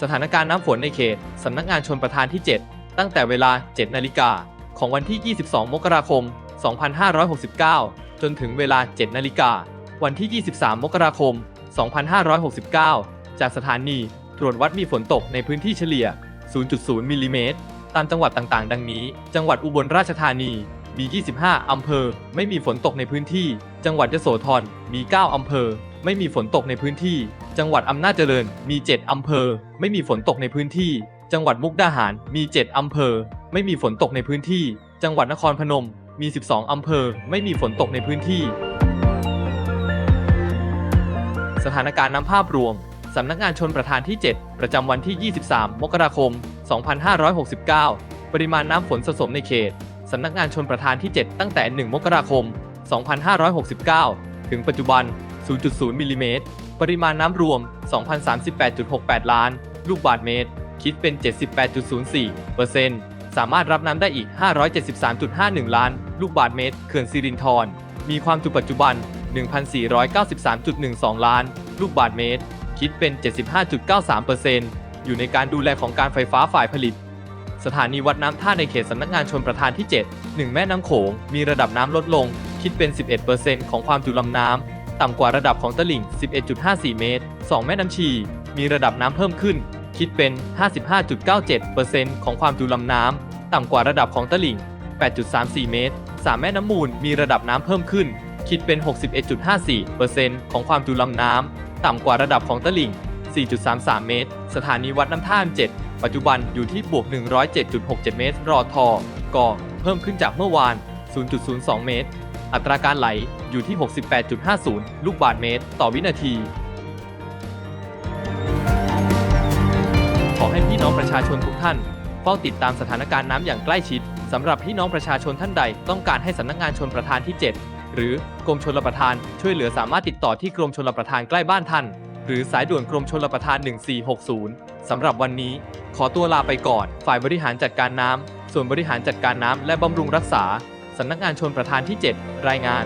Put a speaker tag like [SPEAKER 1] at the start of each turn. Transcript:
[SPEAKER 1] สถานการณ์น้ำฝนในเขตสำนักงานชนประทานที่ 7 ตั้งแต่เวลา 7 นาฬิกาของวันที่ 22 มกราคม 2569 จนถึงเวลา 7 นาฬิกา วันที่ 23 มกราคม 2569 จากสถานี ตรวจวัดมีฝนตกในพื้นที่เฉลี่ย 0.0 มิลลิเมตร ตามจังหวัดต่างๆ ดังนี้ จังหวัดอุบลราชธานี มี 25 อำเภอ ไม่มีฝนตกในพื้นที่ จังหวัดยโสธร มี 9 อำเภอ ไม่มีฝนตกในพื้นที่ จังหวัดอำนาจเจริญ มี 7 อำเภอ ไม่มีฝนตกในพื้นที่ จังหวัดมุกดาหาร มี 7 อำเภอ ไม่มีฝนตกในพื้นที่ จังหวัดนครพนม มี 12 อำเภอ ไม่มีฝนตกในพื้นที่ สถานการณ์น้ำภาพรวม สำนักงานชนประทานที่ 7 ประจำวันที่ 23 มกราคม 2569 ปริมาณน้ำฝนสะสมในเขต สำนักงานชนประทานที่ 7 ตั้งแต่ 1 มกราคม 2569 ถึงปัจจุบัน 0.0มิลลิเมตร ปริมาณน้ำรวม 2,038.68 ล้าน ลูกบาศก์เมตร คิดเป็น 78.04เปอร์เซ็นต์สามารถรับน้ำได้อีก 573.51 ล้าน ลูกบาศก์เมตร เขื่อนสิรินธร มีความจุปัจจุบัน 1,493.12 ล้าน ลูกบาศก์เมตร คิดเป็น 75.93%อยู่ในการดูแลของการไฟฟ้าฝ่ายผลิตสถานีวัดน้ำท่าในเขตสำนักงานชนประทานที่ 7 1 แม่น้ำโขง มีระดับน้ำลดลง คิดเป็น 11%ของความจุลำน้ำ ต่ำกว่าระดับของตลิ่ง 11.54 เมตร 2 แม่น้ำชี มีระดับน้ำเพิ่มขึ้น คิดเป็น 55.97%ของความจุลำน้ำต่ำกว่าระดับของตลิ่ง 8.34 เมตร 3 แม่น้ำมูล มีระดับน้ำเพิ่มขึ้น คิดเป็น 61.54%ของความจุลำน้ำต่ำกว่าระดับของตลิ่ง 4.33 เมตร สถานีวัดน้ำท่าม7ปัจจุบันอยู่ที่บวก 107.67 เมตร รอทอกอเพิ่มขึ้นจากเมื่อวาน 0.02 เมตร อัตราการไหลอยู่ที่ 68.50 ลูกบาศก์เมตร ต่อวินาที ขอให้พี่น้องประชาชนทุกท่านเฝ้าติดตามสถานการณ์น้ำอย่างใกล้ชิดสำหรับพี่น้องประชาชนท่านใด ต้องการให้สำนักงานชนประทานที่ 7 หรือกรมชลประทานช่วยเหลือสามารถติดต่อที่กรมชลประทานใกล้บ้านท่าน หรือสายด่วนกรมชลประทาน 1460 สำหรับวันนี้ ขอตัวลาไปก่อน ฝ่ายบริหารจัดการน้ำส่วนบริหารจัดการน้ำและบำรุงรักษา สำนักงานชนประธานที่ 7 รายงาน